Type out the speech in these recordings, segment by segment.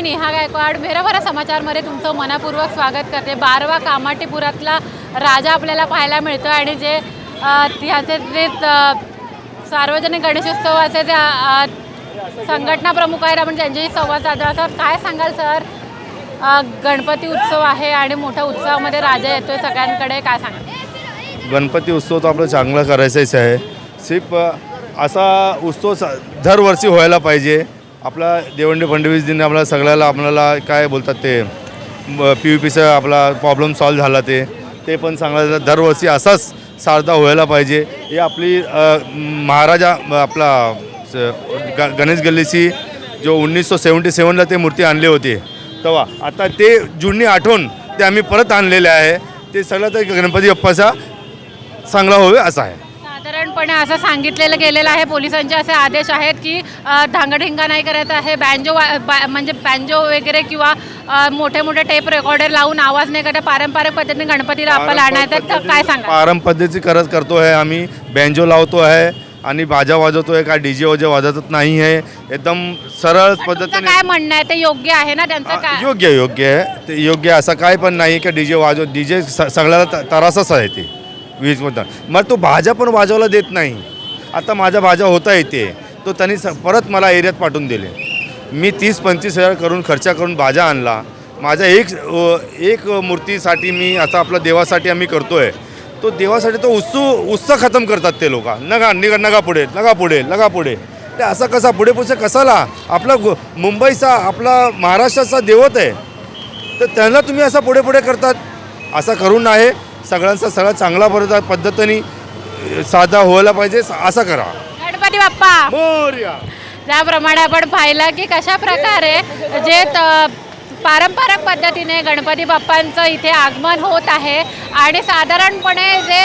मी नेहा गायकवाड मेराभरा समाचारमध्ये तुमचं मनापूर्वक स्वागत करते. बारवा कामाटीपुरातला राजा आपल्याला पाहायला मिळतो आणि जे ह्याचे जे सार्वजनिक गणेशोत्सवाचे जे संघटना प्रमुख आहेत आपण त्यांच्याशी संवाद साधला. सर काय सांगाल सर? गणपती उत्सव आहे आणि मोठ्या उत्सवामध्ये राजा येतोय सगळ्यांकडे. काय सांगाल? गणपती उत्सव तर आपलं चांगला करायचाच आहे. सिर्फ असा उत्सव दरवर्षी व्हायला पाहिजे. आपला देवंडे फडणवीस दिन आपला सगळ्याला आपल्याला काय बोलतात ते पी यू पीचा आपला प्रॉब्लेम सॉल्व झाला ते ते पण सांगायला दरवर्षी असाच सारदा व्हायला पाहिजे. हे आपली महाराजा आपला स- ग गणेश गल्लीची जो उन्नीसशे सेवन्टी सेवनला ते मूर्ती आणली होती तेव्हा आता ते जुनी आठवण ते आम्ही परत आणलेले आहे. ते सगळं तर गणपती बाप्पाचा चांगला होवे असा आहे. साधारणपणे असं सांगितलेलं गेलेलं आहे. पोलिसांचे असे आदेश आहेत की अ, धांगडधिंगा नाही करायचा आहे. बँजो म्हणजे बँजो वगैरे किंवा मोठे मोठे टेप रेकॉर्डर लावून आवाज नाही करता. पारंपरिक पद्धतीने गणपतीला आपल्याला आणायचं तर काय सांगा पारंपरिक पद्धतीची करत आहे आम्ही. बँजो लावतो आहे आणि बाजा वाजवतो आहे काय डी जे वजे वाजवत नाही आहे. एकदम सरळ पद्धतीने काय म्हणणं आहे? ते योग्य आहे ना त्यांचं काय? योग्य योग्य आहे. ते योग्य. असं काय पण नाही की डी जे वाजव डी जे सगळ्याला त्रासच आहे ते. वीजमधून मग तो भाज्या पण वाजवला देत नाही. आता माझ्या भाज्या होता येते तो त्यांनी स- परत मला एरियात पाठवून दिले. मी तीस पंचवीस हजार करून खर्च करून भाज्या आणला. माझ्या एक एक मूर्तीसाठी मी आता आपल्या देवासाठी आम्ही करतो आहे तो देवासाठी तो उत्सू उत्सव खतम करतात ते लोक. नगा निघा नगा पुढे नगा पुढे नगा पुढे. ते असा कसा पुढे पुढे कसाला? आपला गो- मुंबईचा आपला महाराष्ट्राचा देवत आहे. तर त्यांना तुम्ही असा पुढे पुढे करतात? असं करून आहे. सगळ्यांचा सगळा चांगला बरोबर पद्धतीने साधा व्हायला पाहिजे असं करा. गणपती बाप्पा! मोरया! त्याप्रमाणे आपण पाहिलं की कशा प्रकारे जे त- पारंपरिक पद्धतीने गणपती बाप्पांचं इथे आगमन होत आहे आणि साधारणपणे जे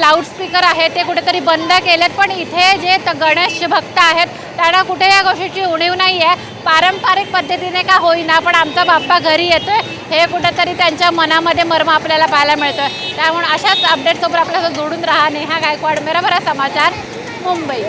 लाऊडस्पीकर आहे ते कुठेतरी बंद केलेत पण इथे जे त- गणेश भक्त आहेत त्यांना कुठे या गोष्टीची उणीव नाही आहे पारंपरिक पद्धतीने का होईना पण आमचा बाप्पा घरी येतोय. हे कुठंतरी त्यांच्या मनामध्ये मर्म आपल्याला पाहायला मिळतं त्यामुळे अशाच अपडेटसोबत आपल्यासोबत जोडून राहा नेहा गायकवाड मेरा बरा समाचार मुंबई.